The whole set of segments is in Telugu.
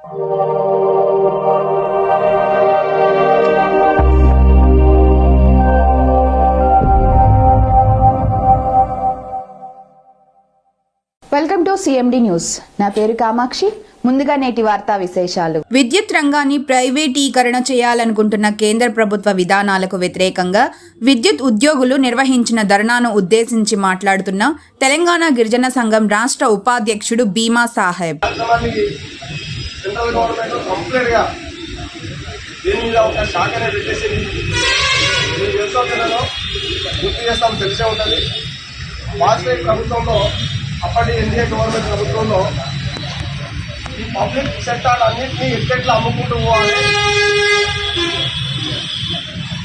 Welcome to CMD news. నా పేరు కామాక్షి. ముందుగా నేటి వార్తా విశేషాలు. విద్యుత్ రంగాన్ని ప్రైవేటీకరణ చేయాలనుకుంటున్న కేంద్ర ప్రభుత్వ విధానాలకు వ్యతిరేకంగా విద్యుత్ ఉద్యోగులు నిర్వహించిన ధర్నాను ఉద్దేశించి మాట్లాడుతున్న తెలంగాణ గిరిజన సంఘం రాష్ట్ర ఉపాధ్యక్షుడు భీమా సాహెబ్. సెంట్రల్ గవర్నమెంట్ కంప్లీట్గా దీని మీద ఒక శాఖనే పెట్టేసింది. మీరు తెలుసో గుర్తు చేస్తాం తెలిసే ఉంటుంది. వాజ్పేయి ప్రభుత్వంలో అప్పటి ఎన్డీఏ గవర్నమెంట్ ప్రభుత్వంలో ఈ పబ్లిక్ సెక్టార్ అన్నింటినీ ఎట్టెట్లా అమ్ముకుంటూ పోవాలి?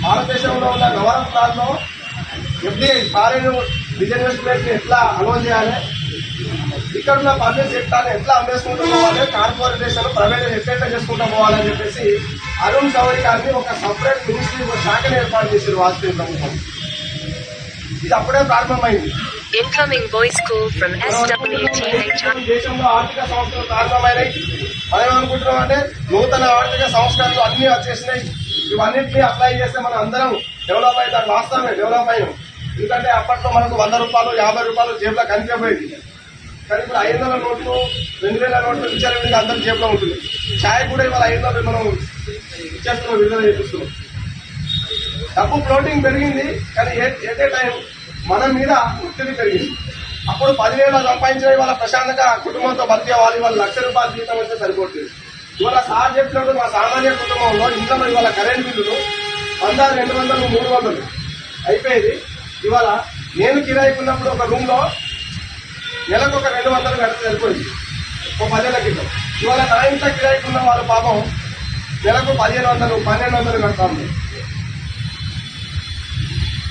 భారతదేశంలో ఉన్న నవరత్నాల్లో ఎఫ్డీఐ ఫారెన్ బిజినెస్ ఎట్లా అలో చేయాలి? ఇక్కడ ఉన్న పబ్లిక్ సెక్టార్ ఎట్లా అమ్మేసుకుంటూ పోవాలి కార్పొరేషన్ ప్రైవేట్ ఎట్లా చేసుకుంటూ పోవాలని చెప్పేసి అరుణ్ చౌదరి గారిని ఒక సపరేట్ మినిస్ట్రీ ఒక శాఖను ఏర్పాటు చేశారు వాజ్పేయి ప్రభుత్వం ఇది అప్పుడే ప్రారంభమైంది. Voice call from SWTHR. దేశంలో ఆర్థిక సంస్థలు ప్రారంభమైనాయి. మనం ఏమనుకుంటున్నాం అంటే నూతన ఆర్థిక సంస్కరణలు అన్ని వచ్చేసినాయి. ఇవన్నింటినీ అప్లై చేస్తే మనం అందరం డెవలప్ అవుతాం. వాస్తవమే డెవలప్ అయ్యాం. ఎందుకంటే అప్పట్లో మనకు వంద రూపాయలు యాభై రూపాయలు జేబులో కనిపించబోయేది కానీ ఇప్పుడు ఐదు వందల నోట్లు రెండు వేల నోట్లు ఇచ్చారంటే అందరి జేబులో ఉంటుంది. ఛాయ్ కూడా ఇవాళ ఐదు వందలు మనం ఇచ్చేస్తున్నాం విడుదల చేపిస్తున్నాం. డబ్బు ఫ్లోటింగ్ పెరిగింది కానీ ఎట్ ఏ టైం మన మీద ఒత్తిడి పెరిగింది. అప్పుడు పదివేల సంపాదించిన వాళ్ళ ప్రశాంతంగా కుటుంబంతో బతికే వాళ్ళు ఇవాళ లక్ష రూపాయల జీతం వస్తే సరిపోతుంది. ఇవాళ సార్ చెప్పినట్టు మా సామాన్య కుటుంబంలో ఇంట్లో ఇవాళ కరెంట్ బిల్లులు వంద రెండు వందలు మూడు వందలు అయిపోయేది. ఇవాళ నేను కిరాయికున్నప్పుడు ఒక రూమ్లో నెలకు ఒక రెండు వందలు కడితే సరిపోయింది. ఒక పదేళ్ళ క్రితం ఇవాళ నా ఇంట్లో కిరాయికున్న వాళ్ళ పాపం నెలకు పదిహేను వందలు పన్నెండు వందలు కడతా ఉంది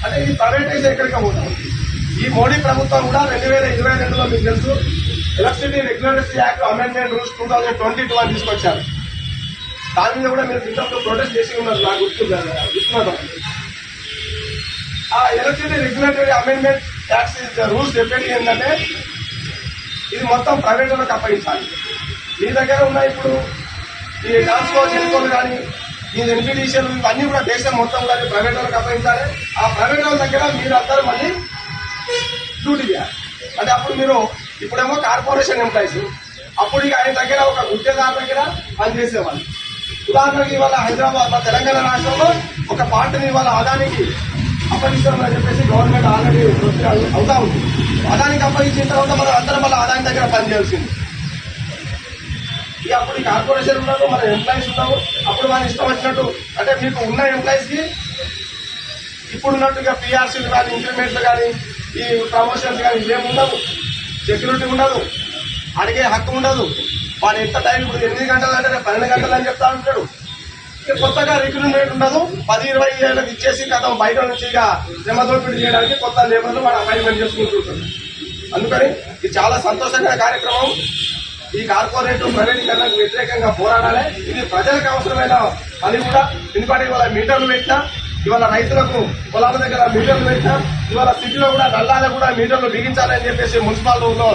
అంటే ఇది ప్రైవేటైజ్ ఎక్కడికి పోతాం? ఈ మోడీ ప్రభుత్వం కూడా రెండు వేల ఇరవై రెండులో మీకు తెలుసు electricity regulatory act amendment rules two thousand twenty two అని తీసుకొచ్చారు. దాని మీద కూడా మీరు ఇంతకు ప్రొటెస్ట్ చేసి ఉన్నారు నాకు గుర్తుంది గుర్తున్నారు ఆ electricity regulatory amendment act rules చెప్పేది ఏంటంటే ఇది మొత్తం ప్రైవేట్ వాళ్ళకి అప్పగించాలి. మీ దగ్గర ఉన్న ఇప్పుడు ఈ ట్రాన్స్కో జెన్కోలు కానీ ఈ ఎన్పిడిషియల్ ఇవన్నీ కూడా దేశం మొత్తం కానీ ప్రైవేట్ వాళ్ళకి అప్పగించాలి. ఆ ప్రైవేట్ వాళ్ళ దగ్గర మీరు అందరూ మళ్ళీ డ్యూటీ చేయాలి. అంటే అప్పుడు మీరు ఇప్పుడేమో కార్పొరేషన్ ఎంప్లాయీస్. అప్పుడు ఇక ఆయన దగ్గర ఒక గుత్తేదారు దగ్గర పనిచేసేవాళ్ళు ఉదాహరణకి ఇవాళ హైదరాబాద్ తెలంగాణ రాష్ట్రంలో ఒక పార్టీని ఇవాళ ఆదానికి అప్పగిస్తామని చెప్పేసి గవర్నమెంట్ ఆల్రెడీ అవుతా ఉంది. అదానికి అప్పగించిన తర్వాత మనం అందరం మళ్ళీ ఆదాని దగ్గర పనిచేయాల్సింది ఇక అప్పుడు ఈ కార్పొరేషన్ ఉన్నాము మన ఎంప్లాయీస్ ఉన్నాము అప్పుడు మన ఇష్టం వచ్చినట్టు అంటే మీకు ఉన్న ఎంప్లాయీస్కి ఇప్పుడు ఉన్నట్టుగా పిఆర్సీలు కానీ ఇంక్రిమెంట్లు కానీ ఈ ప్రమోషన్స్ కానీ ఇవేమి ఉండవు సెక్యూరిటీ ఉండదు. అడిగే హక్కు ఉండదు. వాడు ఎంత టైం ఇప్పుడు ఎనిమిది గంటలు అంటే పన్నెండు గంటలు అని చెప్తా ఉంటాడు. కొత్తగా రిక్రూట్మెంట్ ఉండదు పది ఇరవై ఏళ్ళకి ఇచ్చేసి కథ బయట నుంచి ఇక నిమ్మదోపిడి చేయడానికి కొత్త లేబర్లు వాడు అపాయింట్మెంట్ చేసుకుంటుంటారు అందుకని ఇది చాలా సంతోషకర కార్యక్రమం. ఈ కార్పొరేట్ ప్రైవేటీకరణకు వ్యతిరేకంగా పోరాడాలి. ఇది ప్రజలకు అవసరమైన పని కూడా. ఎందుకంటే ఇవాళ మీటర్లు పెట్టినా ఇవాళ రైతులకు పొలాల దగ్గర మీటర్లు పెట్టినా ఇవాళ సిటీలో కూడా నల్లాల కూడా మీటర్లు బిగించాలని చెప్పేసి మున్సిపాలిటీలో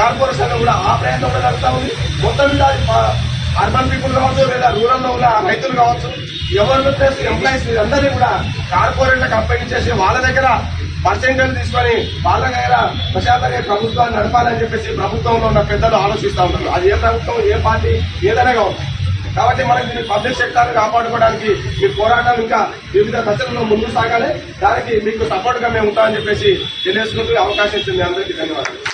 కార్పొరేషన్ కూడా ఆ ప్రయత్నం కూడా జరుగుతూ ఉంది. మొత్తం మీద అర్బన్ పీపుల్ కావచ్చు లేదా రూరల్లో ఉన్న రైతులు కావచ్చు ఎవరు ప్లస్ ఎంప్లాయీస్ అందరినీ కూడా కార్పొరేట్ల కంపెనీ చేసి వాళ్ళ దగ్గర పర్సెంటేజ్ తీసుకొని వాళ్ళ దగ్గర ప్రశాంతంగా ప్రభుత్వాన్ని నడపాలని చెప్పేసి ప్రభుత్వంలో ఉన్న పెద్దలు ఆలోచిస్తూ ఉంటారు అది ఏ ప్రభుత్వం ఏ పార్టీ ఏదైనా కావచ్చు. కాబట్టి మనకి దీన్ని పబ్లిక్ సెక్టర్ కాపాడుకోవడానికి మీ పోరాటం ఇంకా వివిధ దశలలో ముందుకు సాగాలి. దానికి మీకు సపోర్ట్గా మేము ఉంటామని చెప్పేసి తెలియజేసుకుంటూ అవకాశం ఇచ్చింది అందరికీ ధన్యవాదాలు.